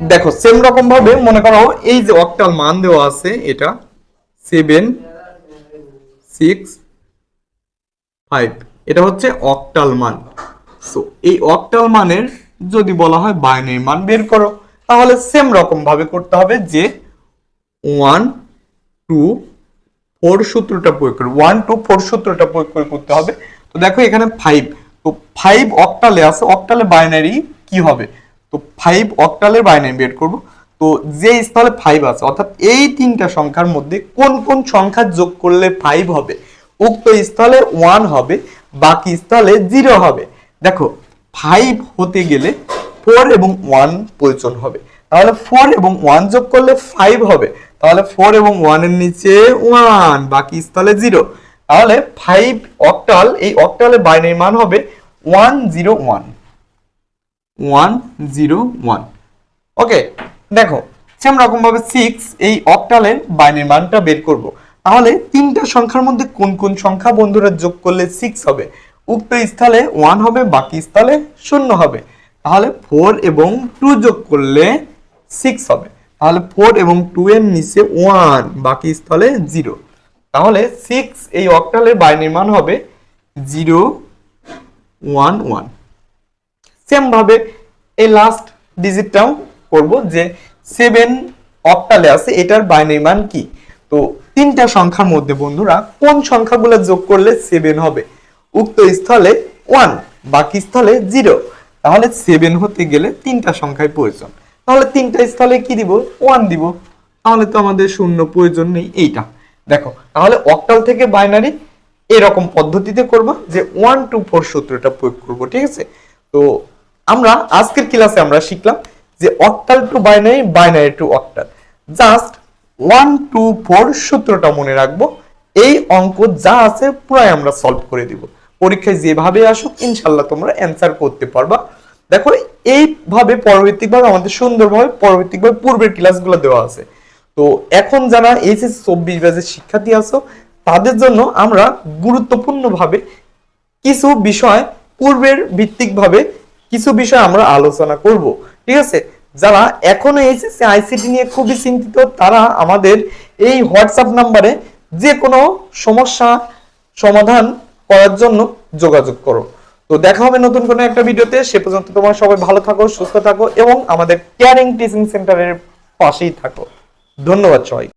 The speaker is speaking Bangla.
দেখো সেম রকম ভাবে মনে করো এই যে অক্টাল মান দেওয়া আছে, এটা সেভেন সিক্স ফাইভ এটা হচ্ছে অক্টাল মান। সো এই অক্টাল মানের যদি বলা হয় বাইনারি মান বের করো, তাহলে সেম রকম ভাবে করতে হবে যে ওয়ান টু ফোর সূত্রটা প্রয়োগ করে। ওয়ান টু ফোর সূত্রটা প্রয়োগ করে করতে হবে। তো দেখো এখানে ফাইভ তো ফাইভ অক্টালে আছে অক্টালে বাইনারি কি হবে? তো ফাইভ অক্টালের বাইনারি বের করব। তো যে স্থলে ফাইভ আছে, অর্থাৎ এই তিনটা সংখ্যার মধ্যে কোন কোন সংখ্যা যোগ করলে ফাইভ হবে? উক্ত স্থলে ওয়ান হবে, বাকি স্থলে জিরো হবে। দেখো ফাইভ হতে গেলে ফোর এবং ওয়ান প্রয়োজন হবে। তাহলে ফোর এবং ওয়ান যোগ করলে ফাইভ হবে। তাহলে ফোর এবং ওয়ানের নিচে ওয়ান বাকি স্থলে জিরো তাহলে ফাইভ অক্টাল এই অক্টালের বাইনারি মান হবে one zero one one zero one okay দেখো সেম রকম ভাবে সিক্স এই অক্টালের বাইনারি মানটা বের করব। তাহলে তিনটা সংখ্যার মধ্যে কোন কোন সংখ্যা বন্ধুরা যোগ করলে সিক্স হবে? উক্ত স্থলে ওয়ান হবে, বাকি স্থলে শূন্য হবে। তাহলে ফোর এবং টু যোগ করলে সিক্স হবে। তাহলে ফোর এবং টু এর নিচে ওয়ান বাকি স্থলে জিরো তাহলে সিক্স এই অক্টালের বাইনারি মান হবে জিরো ওয়ান ওয়ান সেম ভাবে এই লাস্ট ডিজিটটাও করব যে সেভেন অক্টালে আছে, এটার বাইনারি মান কি? তো তিনটা সংখ্যার মধ্যে বন্ধুরা, কোন সংখ্যাগুলো যোগ করলে সেভেন হবে? উক্ত স্থলে ওয়ান বাকি স্থলে জিরো তাহলে সেভেন হতে গেলে তিনটা সংখ্যায় প্রয়োজন। তাহলে তিনটা স্থলে কি দিব? ওয়ান দিব। তাহলে তো আমাদের শূন্য প্রয়োজন নেই এইটা। দেখো, তাহলে অক্টাল থেকে বাইনারি এরকম পদ্ধতিতে করবা যে ওয়ান টু ফোর সূত্রটা প্রয়োগ করব, ঠিক আছে? তো আমরা আজকের ক্লাসে আমরা শিখলাম যে octal to binary binary to octal. Just one, two, four সূত্রটা মনে রাখব। এই অঙ্ক যা আছে পুরাই আমরা সলভ করে দিব। পরীক্ষায় যেভাবে আসুক ইনশাল্লাহ তোমরা অ্যান্সার করতে পারবা। দেখো, এইভাবে পরবর্তীভাবে আমাদের সুন্দরভাবে পরবর্তীভাবে পূর্বের ক্লাসগুলো দেওয়া আছে। তো এখন যারা এইচএস চব্বিশ ব্যাচের শিক্ষার্থী আছো, তাদের জন্য আমরা গুরুত্বপূর্ণভাবে কিছু বিষয় পূর্বের ভিত্তিকভাবে কিছু বিষয় আমরা আলোচনা করব, ঠিক আছে? যারা এখনও এইচএসসি আইসিটি নিয়ে খুবই চিন্তিত, তারা আমাদের এই হোয়াটসঅ্যাপ নাম্বারে যে কোনো সমস্যা সমাধান করার জন্য যোগাযোগ করো। তো দেখা হবে নতুন কোনো একটা ভিডিওতে। সে পর্যন্ত তোমার সবাই ভালো থাকো, সুস্থ থাকো এবং আমাদের কেয়ারিং টিচিং সেন্টারের পাশেই থাকো। ধন্যবাদ সবাই